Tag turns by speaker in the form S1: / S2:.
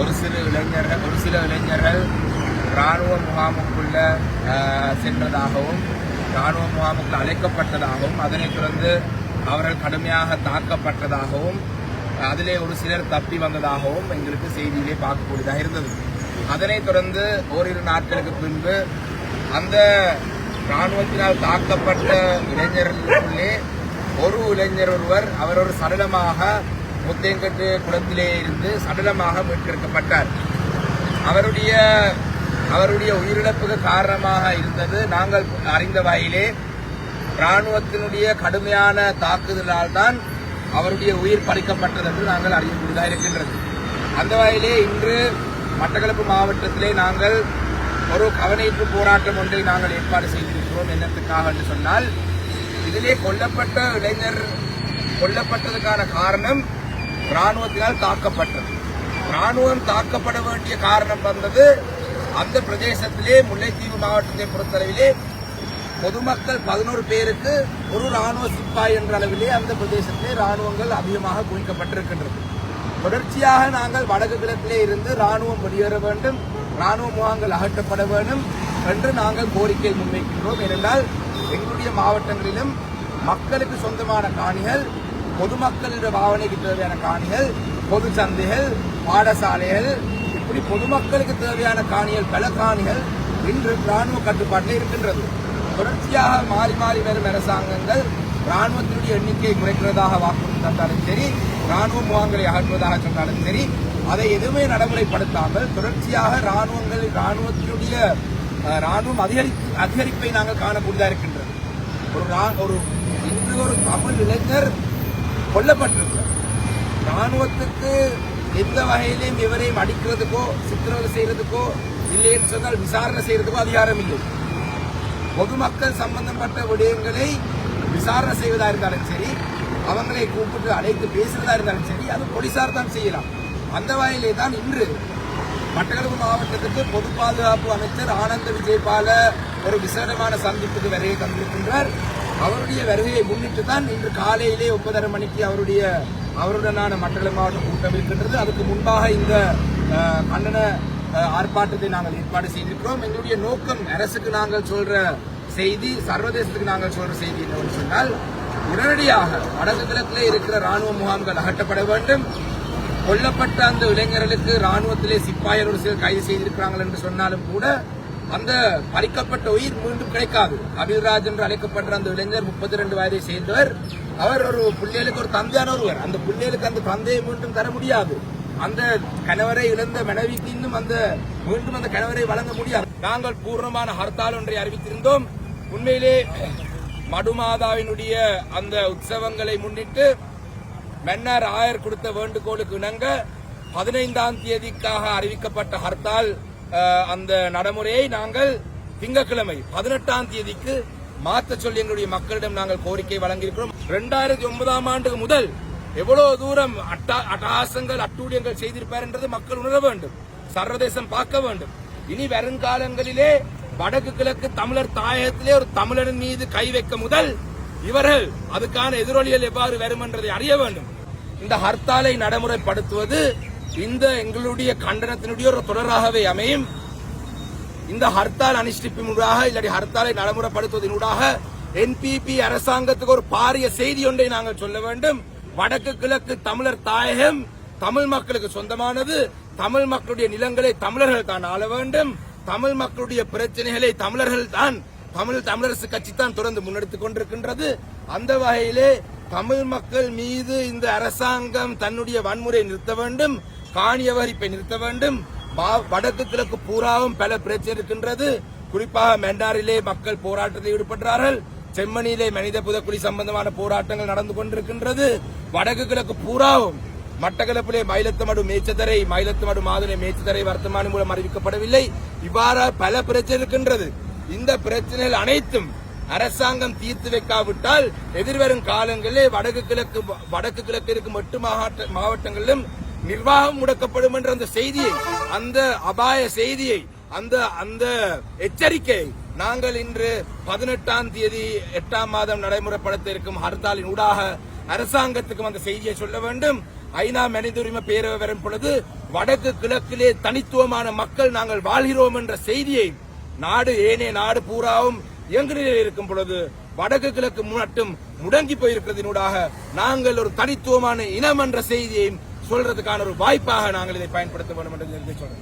S1: ஒரு சில இளைஞர்கள் ஒரு சில இளைஞர்கள் இராணுவ முகாமுக்குள்ள சென்றதாகவும் இராணுவ முகாமுக்குள் அழைக்கப்பட்டதாகவும் அதனைத் தொடர்ந்து அவர்கள் கடுமையாக தாக்கப்பட்டதாகவும் அதிலே ஒரு சிலர் தப்பி வந்ததாகவும் எங்களுக்கு செய்தியிலே பார்க்கக்கூடியதாக இருந்தது. அதனைத் தொடர்ந்து ஓரிரு நாட்களுக்கு பின்பு அந்த இராணுவத்தினால் தாக்கப்பட்ட இளைஞர்களுக்குள்ளே ஒரு இளைஞர் ஒருவர் அவர் ஒரு சடலமாக முத்தேங்கட்டு குளத்திலே இருந்து சடலமாக மீட்டெடுக்கப்பட்டார். அவருடைய அவருடைய உயிரிழப்புக்கு காரணமாக இருந்தது நாங்கள் அறிந்த வகையிலே இராணுவத்தினுடைய கடுமையான தாக்குதலால் தான் அவருடைய உயிர் பறிக்கப்பட்டது என்று நாங்கள் அறியக்கூடியதாக இருக்கின்றது. அந்த வாயிலே இன்று மட்டக்களப்பு மாவட்டத்திலே நாங்கள் ஒரு கவனிப்பு போராட்டம் ஒன்றை நாங்கள் ஏற்பாடு செய்திருக்கிறோம் என்னத்துக்காக என்று சொன்னால் இதிலே கொல்லப்பட்ட இளைஞர் கொல்லப்பட்டதுக்கான காரணம் இராணுவத்தினால் தாக்கப்பட்டது. இராணுவம் தாக்கப்பட வேண்டிய காரணம் வந்தது அந்த பிரதேசத்திலே முல்லைத்தீவு மாவட்டத்தை பொறுத்தளவிலே பொதுமக்கள் பதினோரு பேருக்கு ஒரு ராணுவ சிப்பாய் என்ற அளவிலே அந்த பிரதேசத்திலே ராணுவங்கள் அதிகமாக குவிக்கப்பட்டிருக்கின்றது. தொடர்ச்சியாக நாங்கள் வடக்கு கிழக்கிலே இருந்து ராணுவம் வெளியேற வேண்டும் ராணுவ முகாங்கள் அகற்றப்பட வேண்டும் என்று நாங்கள் கோரிக்கை முன்வைக்கின்றோம். ஏனென்றால் எங்களுடைய மாவட்டங்களிலும் மக்களுக்கு சொந்தமான காணிகள் பொதுமக்களுடைய பாவனைக்கு தேவையான காணிகள் பொது சந்தைகள் பாடசாலைகள் இப்படி பொதுமக்களுக்கு தேவையான காணிகள் பல காணிகள் இன்று ராணுவ கட்டுப்பாட்டில் இருக்கின்றது. தொடர்ச்சியாக மாறி மாறி வரும் அரசாங்கங்கள் ராணுவத்தினுடைய எண்ணிக்கையை குறைக்கிறதாக வாக்குறுதி தந்தாலும் சரி ராணுவ முகாம்களை அகற்றுவதாக சொன்னாலும் சரி அதை எதுவுமே நடைமுறைப்படுத்தாமல் தொடர்ச்சியாக ராணுவங்கள் ராணுவத்தினுடைய ராணுவம் அதிகரிப்பு அதிகரிப்பை நாங்கள் காணக்கூடியதாக இருக்கின்றது. ஒரு ஒரு இன்று ஒரு தமிழ் இளைஞர் கொல்லப்பட்டிருக்கிறார் ராணுவத்துக்கு எந்த வகையிலையும் இவரையும் அடிக்கிறதுக்கோ சித்திரவதை செய்யறதுக்கோ இல்லைன்னு சொன்னால் விசாரணை செய்யறதுக்கோ அதிகாரம் இல்லை. பொதுமக்கள் சம்பந்தப்பட்ட விடயங்களை விசாரணை செய்வதா இருந்தாலும் சரி அவங்களை கூப்பிட்டு அழைத்து பேசுறதா இருந்தாலும் சரி அது போலீசார் தான் செய்யலாம். அந்த வகையிலே தான் இன்று மட்டக்களப்பு மாவட்டத்துக்கு பொது பாதுகாப்பு அமைச்சர் ஆனந்த விஜயபால ஒரு விசேடமான சந்திப்புக்கு வரையை தந்திருக்கின்றார். அவருடைய வருகையை முன்னிட்டு தான் இன்று காலையிலே ஒன்பதரை மணிக்கு அவருடைய அவருடனான மட்டக்களப்பு மாவட்ட கூட்டம் இருக்கின்றது. அதுக்கு முன்பாக இந்த மன்னன கண்டன ஆர்ப்பாட்டத்தை நாங்கள் ஏற்பாடு செய்திருக்கிறோம். எங்களுடைய நோக்கம் அரசுக்கு நாங்கள் சொல்ற செய்தி சர்வதேசத்துக்கு நாங்கள் சொல்ற செய்தி என்னவென்று சொன்னால் உடனடியாக வடக்கு கிழக்கிலே இருக்கிற ராணுவ முகாம்கள் அகற்றப்பட வேண்டும். கொல்லப்பட்ட அந்த இளைஞர்களுக்கு ராணுவத்திலே சிப்பாயர் ஒரு சிலர் கைது செய்திருக்கிறார்கள் என்று சொன்னாலும் கூட அந்த பறிக்கப்பட்ட உயிர் மீண்டும் கிடைக்காது. அபில்ராஜ் என்று அழைக்கப்பட்ட அந்த இளைஞர் முப்பத்தி ரெண்டு வயதை சேர்ந்தவர். அவர் ஒரு பிள்ளைகளுக்கு ஒரு தந்தையான ஒருவர். அந்த பிள்ளைகளுக்கு அந்த தந்தையை மீண்டும் தர முடியாது. அந்த கணவரை இழந்த மனைவிக்கு இன்னும் அந்த மீண்டும் அந்த கணவரை வழங்க முடியாது. நாங்கள் பூர்ணமான ஹர்த்தால் ஒன்றை அறிவித்திருந்தோம். உண்மையிலே மடுமாதாவினுடைய அந்த உற்சவங்களை முன்னிட்டு மன்னர் ஆயர் கொடுத்த வேண்டுகோளுக்கு இணங்க பதினைந்தாம் தேதிக்காக அறிவிக்கப்பட்ட ஹர்த்தால் அந்த நடைமுறையை நாங்கள் திங்கட்கிழமை பதினெட்டாம் தேதிக்கு மாற்ற சொல்லி எங்களுடைய மக்களிடம் நாங்கள் கோரிக்கை வழங்கியிருக்கிறோம். இரண்டாயிரத்தி ஒன்பதாம் ஆண்டு முதல் எவ்வளவு தூரம் அட்டா- அட்டகாசங்கள் அட்டூழியங்கள் செய்திருப்பார் என்றது மக்கள் உணர வேண்டும். சர்வதேசம் பார்க்க வேண்டும். இனி வருங்காலங்களிலே வடக்கு கிழக்கு தமிழர் தாயகத்திலே ஒரு தமிழரின் மீது கை வைக்க முதல் இவர்கள் அதுக்கான எதிரொலிகள் எவ்வாறு வரும் என்றதை அறிய வேண்டும். இந்த ஹர்த்தாலை நடைமுறைப்படுத்துவது இந்த எங்களுடைய கண்டனத்தினுடைய ஒரு தொடராகவே அமையும். இந்த ஹர்த்தால் அனுஷ்டிப்பினூடாக இல்லாட்டி ஹர்த்தாலை நடைமுறைப்படுத்துவதனூடாக என்பிபி அரசாங்கத்துக்கு ஒரு பாரிய செய்தி ஒன்றை நாங்கள் சொல்ல வேண்டும். வடக்கு கிழக்கு தமிழர் தாயகம் தமிழ் மக்களுக்கு சொந்தமானது. தமிழ் மக்களுடைய நிலங்களை தமிழர்கள் தான் ஆள வேண்டும். தமிழ் மக்களுடைய பிரச்சனைகளை தமிழர்கள் தான் தமிழ் தமிழரசு கட்சி தான் தொடர்ந்து முன்னெடுத்துக் கொண்டிருக்கின்றது. அந்த வகையிலே தமிழ் மக்கள் மீது இந்த அரசாங்கம் தன்னுடைய வன்முறையை நிறுத்த வேண்டும். காணியவர் இப்ப நிறுத்த வேண்டும். மா- வடக்கு கிழக்கு பூராவும் பல பிரச்சனை இருக்கின்றது. குறிப்பாக மெண்டாரிலே மக்கள் போராட்டத்தில் ஈடுபடுறார்கள். செம்மணியிலே மனித புதக்குழி சம்பந்தமான போராட்டங்கள் நடந்து கொண்டிருக்கின்றது. வடக்கு கிழக்கு பூராவும் மட்டக்களப்பிலே மயிலத்தமடு மேய்ச்சதரை மயிலத்தமடு மாதுளை மேய்ச்சதரை வர்த்தமானி மூலம் அறிவிக்கப்படவில்லை. இவ்வாறு பல பிரச்சனை இருக்கின்றது. இந்த பிரச்சனைகள் அனைத்தும் அரசாங்கம் தீர்த்து வைக்காவிட்டால் எதிர்வரும் காலங்களிலே வடக்கு கிழக்கு வடக்கு கிழக்கு இருக்கும் எட்டு மாவட்ட மாவட்டங்களிலும் நிர்வாகம் முடக்கப்படும் என்ற அந்த செய்தியை அந்த அபாய செய்தியை அந்த அந்த எச்சரிக்கை நாங்கள் இன்று பதினெட்டாம் தேதி எட்டாம் மாதம் நடைமுறைப்படுத்த இருக்கும் ஹர்த்தாலின் ஊடாக அரசாங்கத்துக்கும் அந்த செய்தியை சொல்ல வேண்டும். ஐநா மனித உரிமை பேரவை வரும் பொழுது வடக்கு கிழக்கிலே தனித்துவமான மக்கள் நாங்கள் வாழ்கிறோம் என்ற செய்தியை நாடு ஏனே நாடு பூராவும் இயங்கு நிலையில் இருக்கும் பொழுது வடக்கு கிழக்கு மட்டும் முடங்கி போயிருக்கிறதினூடாக நாங்கள் ஒரு தனித்துவமான இனம் என்ற செய்தியை சொல்றதுக்கான ஒரு வாய்ப்பாக நாங்கள் இதை பயன்படுத்த வேண்டும் என்று சொல்றேன்.